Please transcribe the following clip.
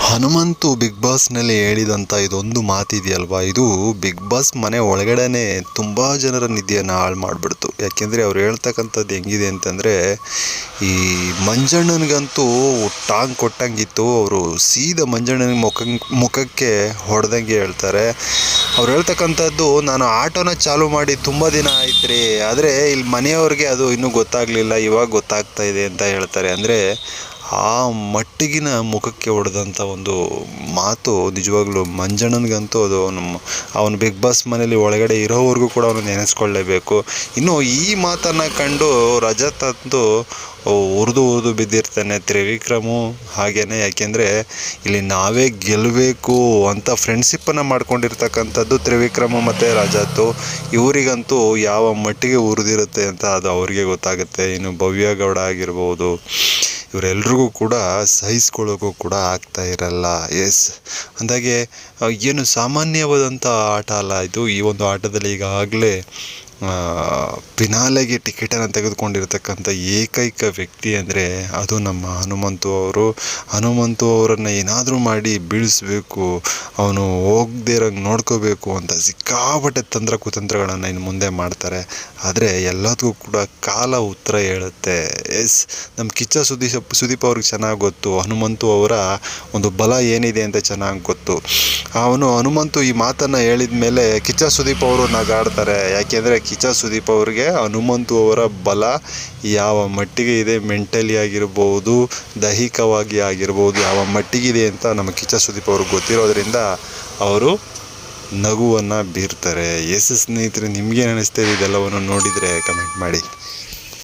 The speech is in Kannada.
ಹನುಮಂತು ಬಿಗ್ ಬಾಸ್ನಲ್ಲಿ ಹೇಳಿದಂಥ ಇದೊಂದು ಮಾತಿದೆಯಲ್ವಾ? ಇದು ಬಿಗ್ ಬಾಸ್ ಮನೆ ಒಳಗಡೆನೆ ತುಂಬ ಜನರ ನಿಧಿಯನ್ನು ಹಾಳು ಮಾಡಿಬಿಡ್ತು. ಯಾಕೆಂದರೆ ಅವ್ರು ಹೇಳ್ತಕ್ಕಂಥದ್ದು ಹೆಂಗಿದೆ ಅಂತಂದರೆ, ಈ ಮಂಜಣ್ಣನಿಗಂತೂ ಟಾಂಗ್ ಕೊಟ್ಟಂಗಿತ್ತು. ಅವರು ಸೀದಾ ಮಂಜಣ್ಣನ ಮುಖ ಮುಖಕ್ಕೆ ಹೊಡೆದಂಗೆ ಹೇಳ್ತಾರೆ. ಅವ್ರು ಹೇಳ್ತಕ್ಕಂಥದ್ದು, ನಾನು ಆಟೋನ ಚಾಲು ಮಾಡಿ ತುಂಬ ದಿನ ಆಯ್ತು ರೀ ಆದರೆ ಇಲ್ಲಿ ಮನೆಯವ್ರಿಗೆ ಅದು ಇನ್ನೂ ಗೊತ್ತಾಗಲಿಲ್ಲ, ಇವಾಗ ಗೊತ್ತಾಗ್ತಾ ಇದೆ ಅಂತ ಹೇಳ್ತಾರೆ. ಅಂದರೆ ಆ ಮಟ್ಟಿಗಿನ ಮುಖಕ್ಕೆ ಹೊಡೆದಂಥ ಒಂದು ಮಾತು ನಿಜವಾಗ್ಲೂ ಮಂಜಣ್ಣನಿಗಂತೂ ಅದು ನಮ್ಮ ಅವನು ಬಿಗ್ ಬಾಸ್ ಮನೇಲಿ ಒಳಗಡೆ ಇರೋವರೆಗೂ ಕೂಡ ಅವನು ನೆನೆಸ್ಕೊಳ್ಳೇಬೇಕು. ಇನ್ನು ಈ ಮಾತನ್ನು ಕಂಡು ರಜತ್ ತಂದು ಉರಿದು ಉರಿದು ಬಿದ್ದಿರ್ತಾನೆ ತ್ರಿವಿಕ್ರಮು ಹಾಗೇನೆ. ಯಾಕೆಂದರೆ ಇಲ್ಲಿ ನಾವೇ ಗೆಲ್ಲಬೇಕು ಅಂತ ಫ್ರೆಂಡ್ಶಿಪ್ಪನ್ನು ಮಾಡ್ಕೊಂಡಿರ್ತಕ್ಕಂಥದ್ದು ತ್ರಿವಿಕ್ರಮ ಮತ್ತು ರಾಜಾತು. ಇವರಿಗಂತೂ ಯಾವ ಮಟ್ಟಿಗೆ ಉರಿದಿರುತ್ತೆ ಅಂತ ಅದು ಅವರಿಗೆ ಗೊತ್ತಾಗುತ್ತೆ. ಇನ್ನು ಭವ್ಯ ಗೌಡ ಆಗಿರ್ಬೋದು ಇವರೆಲ್ರಿಗೂ ಕೂಡ ಸಹಿಸ್ಕೊಳ್ಳೋಕ್ಕೂ ಕೂಡ ಆಗ್ತಾ ಇರಲ್ಲ. ಎಸ್. ಅಂದಾಗೆ ಏನು ಸಾಮಾನ್ಯವಾದಂಥ ಆಟ ಅಲ್ಲ ಇದು. ಈ ಒಂದು ಆಟದಲ್ಲಿ ಈಗಾಗಲೇ ಫಿನಾಲೆಗೆ ಟಿಕೆಟನ್ನು ತೆಗೆದುಕೊಂಡಿರ್ತಕ್ಕಂಥ ಏಕೈಕ ವ್ಯಕ್ತಿ ಅಂದರೆ ಅದು ನಮ್ಮ ಹನುಮಂತು ಅವರು. ಹನುಮಂತು ಅವರನ್ನು ಏನಾದರೂ ಮಾಡಿ ಬೀಳಿಸ್ಬೇಕು, ಅವನು ಹೋಗದೇ ಇರೋಂಗೆ ನೋಡ್ಕೋಬೇಕು ಅಂತ ಸಿಕ್ಕಾಪಟ್ಟೆ ತಂತ್ರ ಕುತಂತ್ರಗಳನ್ನು ಇನ್ನು ಮುಂದೆ ಮಾಡ್ತಾರೆ. ಆದರೆ ಎಲ್ಲದಕ್ಕೂ ಕೂಡ ಕಾಲ ಉತ್ತರ ಹೇಳುತ್ತೆ. ಎಸ್ ನಮ್ಮ ಕಿಚ್ಚ ಸುದೀಪ್ ಸುದೀಪ್ ಅವ್ರಿಗೆ ಚೆನ್ನಾಗಿ ಗೊತ್ತು. ಹನುಮಂತು ಅವರ ಒಂದು ಬಲ ಏನಿದೆ ಅಂತ ಚೆನ್ನಾಗಿ ಗೊತ್ತು. ಅವನು ಹನುಮಂತು ಈ ಮಾತನ್ನು ಹೇಳಿದ ಮೇಲೆ ಕಿಚ್ಚ ಸುದೀಪ್ ಅವರು ನಗಾಡ್ತಾರೆ. ಯಾಕೆಂದರೆ ಕಿಚ್ಚ ಸುದೀಪ್ ಅವರಿಗೆ, ಹನುಮಂತು ಅವರ ಬಲ ಯಾವ ಮಟ್ಟಿಗೆ ಇದೆ, ಮೆಂಟಲಿ ಆಗಿರ್ಬೋದು, ದೈಹಿಕವಾಗಿ ಆಗಿರ್ಬೋದು, ಯಾವ ಮಟ್ಟಿಗಿದೆ ಅಂತ ನಮ್ಮ ಕಿಚ್ಚ ಸುದೀಪ್ ಅವ್ರಿಗೆ ಗೊತ್ತಿರೋದ್ರಿಂದ ಅವರು ನಗುವನ್ನು ಬೀರ್ತಾರೆ. ಎಸ್ ಸ್ನೇಹಿತರೆ ನಿಮಗೇನು ಅನಿಸ್ತಾ ಇದೆ ಇದೆಲ್ಲವನ್ನು ನೋಡಿದರೆ ಕಮೆಂಟ್ ಮಾಡಿ.